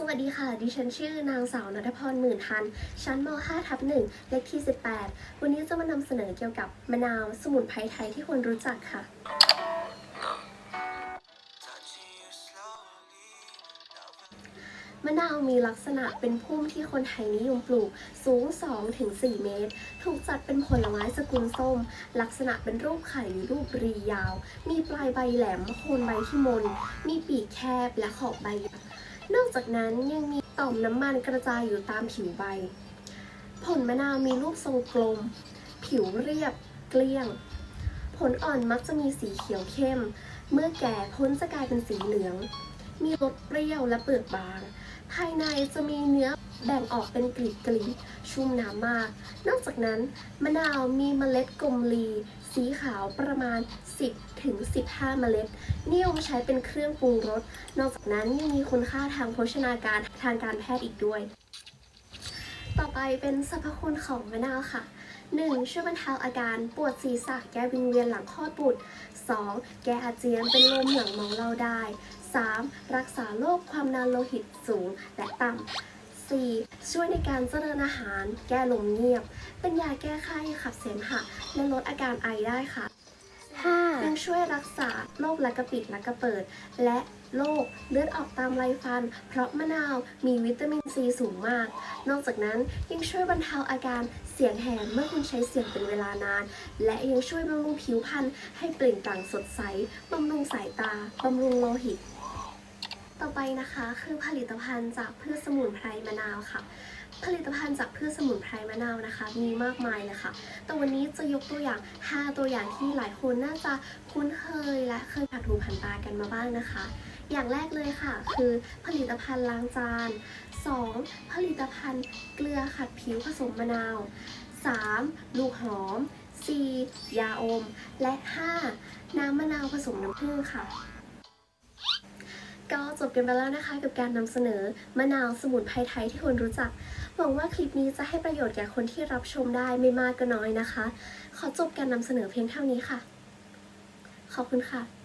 สวัสดีค่ะ ดิฉันชื่อนางสาวนัทพรหมื่นทัน ชั้นม 5 ทับ1เลขที่ 18 วันนี้จะมานำเสนอเกี่ยวกับมะนาวสมุนไพรไทยที่ควรรู้จักค่ะ มะนาวมีลักษณะเป็นพุ่มที่คนไทยนิยมปลูก สูง 2-4 เมตร ถูกจัดเป็นผลไม้สกุลส้ม ลักษณะเป็นรูปไข่หรือรูปรียาว มีปลายใบแหลมโคนใบที่มน มีปีกแคบและขอบใบ นอกจากนั้นยังมีต่อมน้ำมันกระจายอยู่ตามผิวใบ ผลมะนาวมีรูปทรงกลม ผิวเรียบ เกลี้ยง ผลอ่อนมักจะมีสีเขียวเข้ม เมื่อแก่พ้นจะกลายเป็นสีเหลือง มีรสเปรี้ยวและเปลือกบาง ภายในจะมีเนื้อ แบ่งออกเป็นกลีบกลีบชุ่มน้ำมาก นอกจากนั้นมะนาวมีเมล็ดกลมลี สีขาวประมาณ 10ถึง15 เมล็ด นิยมใช้เป็นเครื่องปรุงรส นอกจากนั้นยังมีคุณค่าทางโภชนาการทางการแพทย์อีกด้วย ต่อไปเป็นสรรพคุณของมะนาวค่ะ 1. ช่วยบรรเทาอาการปวดศีรษะแก้วิงเวียนหลังคลอดบุตร 2. แก้อาเจียนเป็นลมหลังเมาเหล้าได้ 3. รักษาโรคความดันโลหิตสูงและต่ำ 4. ช่วยในการเจริญอาหาร แก้ลมเงียบ เป็นยาแก้ไข้ขับเสมหะและลดอาการไอได้ค่ะยังช่วยรักษาโรคและกระปิดและกระเปิด และโรคเลือดออกตามไรฟัน เพราะมะนาวมีวิตามินซีสูงมาก นอกจากนั้นยังช่วยบรรเทาอาการเสียงแหบเมื่อคุณใช้เสียงเป็นเวลานาน และยังช่วยบำรุงผิวพรรณให้เปล่งปลั่งสดใสบำรุงสายตาบำรุงโลหิตต่ อไปนะคะ คือผลิตภัณฑ์จากพืชสมุนไพรมะนาวค่ะ ผลิตภัณฑ์จากพืชสมุนไพรมะนาวนะคะ มีมากมายเลยค่ะ แต่วันนี้จะยกตัวอย่าง 5 ตัวอย่างที่หลายคนน่าจะคุ้นเคยและเคยผ่านหูผ่านตากันมาบ้างนะคะ อย่างแรกเลยค่ะ คือผลิตภัณฑ์ล้างจาน 2. ผลิตภัณฑ์เกลือขัดผิวผสมมะนาว 3. ลูกหอม 4. ยาอม และ 5. น้ำมะนาวผสมน้ำผึ้งค่ะ ก็จบกันไปแล้วนะคะกับการนำเสนอมะนาวสมุนไพรไทยที่คนรรู้จัก หวังว่าคลิปนี้จะให้ประโยชน์แก่คนที่รับชมได้ไม่มากก็น้อยนะคะ ขอจบการนำเสนอเพียงเท่านี้ค่ะ ขอบคุณค่ะ